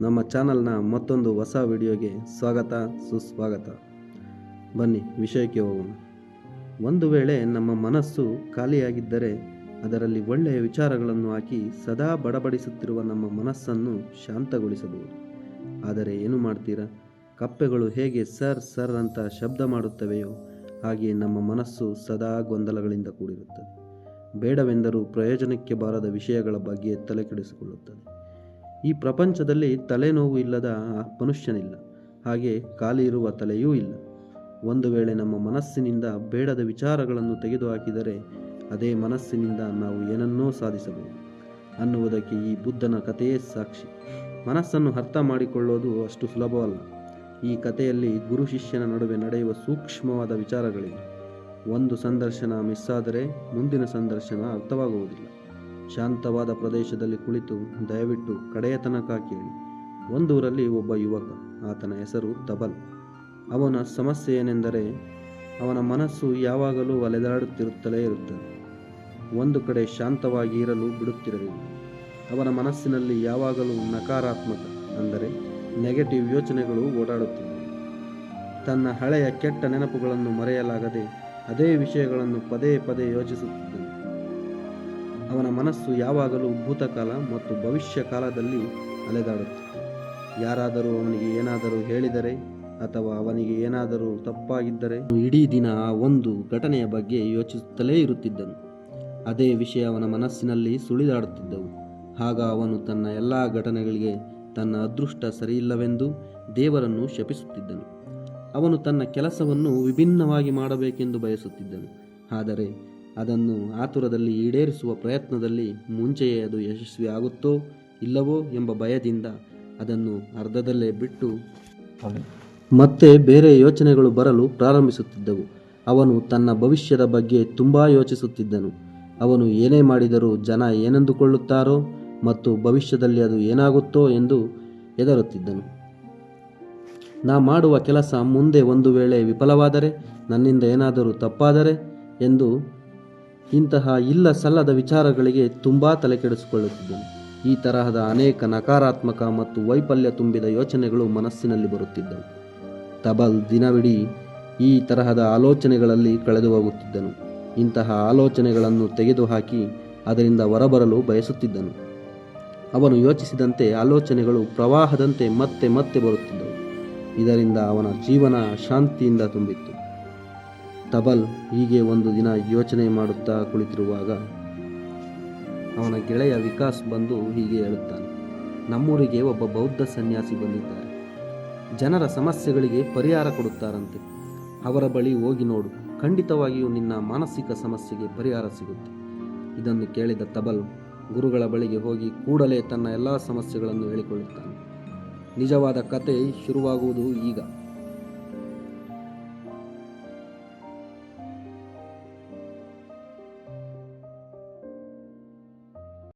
ನಮ್ಮ ಚಾನಲ್ನ ಮತ್ತೊಂದು ಹೊಸ ವಿಡಿಯೋಗೆ ಸ್ವಾಗತ, ಸುಸ್ವಾಗತ. ಬನ್ನಿ, ವಿಷಯಕ್ಕೆ ಹೋಗೋಣ. ಒಂದು ವೇಳೆ ನಮ್ಮ ಮನಸ್ಸು ಖಾಲಿಯಾಗಿದ್ದರೆ ಅದರಲ್ಲಿ ಒಳ್ಳೆಯ ವಿಚಾರಗಳನ್ನು ಹಾಕಿ ಸದಾ ಬಡಬಡಿಸುತ್ತಿರುವ ನಮ್ಮ ಮನಸ್ಸನ್ನು ಶಾಂತಗೊಳಿಸಬಹುದು. ಆದರೆ ಏನು ಮಾಡ್ತೀರಾ? ಕಪ್ಪೆಗಳು ಹೇಗೆ ಸರ್ ಸರ್ ಅಂತ ಶಬ್ದ ಮಾಡುತ್ತವೆಯೋ ಹಾಗೆ ನಮ್ಮ ಮನಸ್ಸು ಸದಾ ಗೊಂದಲಗಳಿಂದ ಕೂಡಿರುತ್ತದೆ. ಬೇಡವೆಂದರೂ ಪ್ರಯೋಜನಕ್ಕೆ ಬಾರದ ವಿಷಯಗಳ ಬಗ್ಗೆ ತಲೆಕೆಡಿಸಿಕೊಳ್ಳುತ್ತದೆ. ಈ ಪ್ರಪಂಚದಲ್ಲಿ ತಲೆನೋವು ಇಲ್ಲದ ಮನುಷ್ಯನಿಲ್ಲ. ಹಾಗೆ ಖಾಲಿ ಇರುವ ತಲೆಯೂ ಇಲ್ಲ. ಒಂದು ವೇಳೆ ನಮ್ಮ ಮನಸ್ಸಿನಿಂದ ಬೇಡದ ವಿಚಾರಗಳನ್ನು ತೆಗೆದುಹಾಕಿದರೆ ಅದೇ ಮನಸ್ಸಿನಿಂದ ನಾವು ಏನನ್ನೋ ಸಾಧಿಸಬಹುದು ಅನ್ನುವುದಕ್ಕೆ ಈ ಬುದ್ಧನ ಕಥೆಯೇ ಸಾಕ್ಷಿ. ಮನಸ್ಸನ್ನು ಅರ್ಥ ಮಾಡಿಕೊಳ್ಳೋದು ಅಷ್ಟು ಸುಲಭವಲ್ಲ. ಈ ಕಥೆಯಲ್ಲಿ ಗುರು ಶಿಷ್ಯನ ನಡುವೆ ನಡೆಯುವ ಸೂಕ್ಷ್ಮವಾದ ವಿಚಾರಗಳಿವೆ. ಒಂದು ಸಂದರ್ಶನ ಮಿಸ್ಸಾದರೆ ಮುಂದಿನ ಸಂದರ್ಶನ ಅರ್ಥವಾಗುವುದಿಲ್ಲ. ಶಾಂತವಾದ ಪ್ರದೇಶದಲ್ಲಿ ಕುಳಿತು ದಯವಿಟ್ಟು ಕಡೆಯ ತನಕ ಕೇಳಿ. ಒಂದೂರಲ್ಲಿ ಒಬ್ಬ ಯುವಕ, ಆತನ ಹೆಸರು ತಬಲ್. ಅವನ ಸಮಸ್ಯೆ ಏನೆಂದರೆ, ಅವನ ಮನಸ್ಸು ಯಾವಾಗಲೂ ಅಲೆದಾಡುತ್ತಿರುತ್ತಲೇ ಇರುತ್ತದೆ. ಒಂದು ಕಡೆ ಶಾಂತವಾಗಿ ಇರಲು ಬಿಡುತ್ತಿರಲಿಲ್ಲ. ಅವನ ಮನಸ್ಸಿನಲ್ಲಿ ಯಾವಾಗಲೂ ನಕಾರಾತ್ಮಕ, ಅಂದರೆ ನೆಗೆಟಿವ್ ಯೋಚನೆಗಳು ಓಡಾಡುತ್ತಿದ್ದವು ತನ್ನ ಹಳೆಯ ಕೆಟ್ಟ ನೆನಪುಗಳನ್ನು ಮರೆಯಲಾಗದೆ ಅದೇ ವಿಷಯಗಳನ್ನು ಪದೇ ಪದೇ ಯೋಚಿಸುತ್ತಿದ್ದನು. ಅವನ ಮನಸ್ಸು ಯಾವಾಗಲೂ ಭೂತಕಾಲ ಮತ್ತು ಭವಿಷ್ಯ ಕಾಲದಲ್ಲಿ ಅಲೆದಾಡುತ್ತಿತ್ತು ಯಾರಾದರೂ ಅವನಿಗೆ ಏನಾದರೂ ಹೇಳಿದರೆ ಅಥವಾ ಅವನಿಗೆ ಏನಾದರೂ ತಪ್ಪಾಗಿದ್ದರೆ ಇಡೀ ದಿನ ಆ ಒಂದು ಘಟನೆಯ ಬಗ್ಗೆ ಯೋಚಿಸುತ್ತಲೇ ಇರುತ್ತಿದ್ದನು. ಅದೇ ವಿಷಯ ಅವನ ಮನಸ್ಸಿನಲ್ಲಿ ಸುಳಿದಾಡುತ್ತಿದ್ದವು. ಆಗ ಅವನು ತನ್ನ ಎಲ್ಲ ಘಟನೆಗಳಿಗೆ ತನ್ನ ಅದೃಷ್ಟ ಸರಿಯಿಲ್ಲವೆಂದು ದೇವರನ್ನು ಶಪಿಸುತ್ತಿದ್ದನು. ಅವನು ತನ್ನ ಕೆಲಸವನ್ನು ವಿಭಿನ್ನವಾಗಿ ಮಾಡಬೇಕೆಂದು ಬಯಸುತ್ತಿದ್ದನು. ಆದರೆ ಅದನ್ನು ಆತುರದಲ್ಲಿ ಈಡೇರಿಸುವ ಪ್ರಯತ್ನದಲ್ಲಿ ಮುಂಚೆಯೇ ಅದು ಯಶಸ್ವಿ ಆಗುತ್ತೋ ಇಲ್ಲವೋ ಎಂಬ ಭಯದಿಂದ ಅದನ್ನು ಅರ್ಧದಲ್ಲೇ ಬಿಟ್ಟು ಮತ್ತೆ ಬೇರೆ ಯೋಚನೆಗಳು ಬರಲು ಪ್ರಾರಂಭಿಸುತ್ತಿದ್ದವು. ಅವನು ತನ್ನ ಭವಿಷ್ಯದ ಬಗ್ಗೆ ತುಂಬ ಯೋಚಿಸುತ್ತಿದ್ದನು. ಅವನು ಏನೇ ಮಾಡಿದರೂ ಜನ ಏನೆಂದುಕೊಳ್ಳುತ್ತಾರೋ ಮತ್ತು ಭವಿಷ್ಯದಲ್ಲಿ ಅದು ಏನಾಗುತ್ತೋ ಎಂದು ಹೆದರುತ್ತಿದ್ದನು. ನಾ ಮಾಡುವ ಕೆಲಸ ಮುಂದೆ ಒಂದು ವೇಳೆ ವಿಫಲವಾದರೆ ನನ್ನಿಂದ ಏನಾದರೂ ತಪ್ಪಾದರೆ ಎಂದು ಇಂತಹ ಇಲ್ಲ ಸಲ್ಲದ ವಿಚಾರಗಳಿಗೆ ತುಂಬ ತಲೆಕೆಡಿಸಿಕೊಳ್ಳುತ್ತಿದ್ದನು ಈ ತರಹದ ಅನೇಕ ನಕಾರಾತ್ಮಕ ಮತ್ತು ವೈಫಲ್ಯ ತುಂಬಿದ ಯೋಚನೆಗಳು ಮನಸ್ಸಿನಲ್ಲಿ ಬರುತ್ತಿದ್ದವು. ತಬಲ್ ದಿನವಿಡೀ ಈ ತರಹದ ಆಲೋಚನೆಗಳಲ್ಲಿ ಕಳೆದು ಹೋಗುತ್ತಿದ್ದನು. ಇಂತಹ ಆಲೋಚನೆಗಳನ್ನು ತೆಗೆದುಹಾಕಿ ಅದರಿಂದ ಹೊರಬರಲು ಬಯಸುತ್ತಿದ್ದನು. ಅವನು ಯೋಚಿಸಿದಂತೆ ಆಲೋಚನೆಗಳು ಪ್ರವಾಹದಂತೆ ಮತ್ತೆ ಮತ್ತೆ ಬರುತ್ತಿದ್ದವು. ಇದರಿಂದ ಅವನ ಜೀವನ ಶಾಂತಿಯಿಂದ ತುಂಬಿತ್ತು. ತಬಲ್ ಹೀಗೆ ಒಂದು ದಿನ ಯೋಚನೆ ಮಾಡುತ್ತಾ ಕುಳಿತಿರುವಾಗ ಅವನ ಗೆಳೆಯ ವಿಕಾಸ್ ಬಂದು ಹೀಗೆ ಹೇಳುತ್ತಾನೆ, ನಮ್ಮೂರಿಗೆ ಒಬ್ಬ ಬೌದ್ಧ ಸನ್ಯಾಸಿ ಬಂದಿದ್ದಾರೆ. ಜನರ ಸಮಸ್ಯೆಗಳಿಗೆ ಪರಿಹಾರ ಕೊಡುತ್ತಾರಂತೆ. ಅವರ ಬಳಿ ಹೋಗಿ ನೋಡು. ಖಂಡಿತವಾಗಿಯೂ ನಿನ್ನ ಮಾನಸಿಕ ಸಮಸ್ಯೆಗೆ ಪರಿಹಾರ ಸಿಗುತ್ತೆ. ಇದನ್ನು ಕೇಳಿದ ತಬಲ್ ಗುರುಗಳ ಬಳಿಗೆ ಹೋಗಿ ಕೂಡಲೇ ತನ್ನ ಎಲ್ಲ ಸಮಸ್ಯೆಗಳನ್ನು ಹೇಳಿಕೊಳ್ಳುತ್ತಾನೆ. ನಿಜವಾದ ಕತೆ ಶುರುವಾಗುವುದು ಈಗ.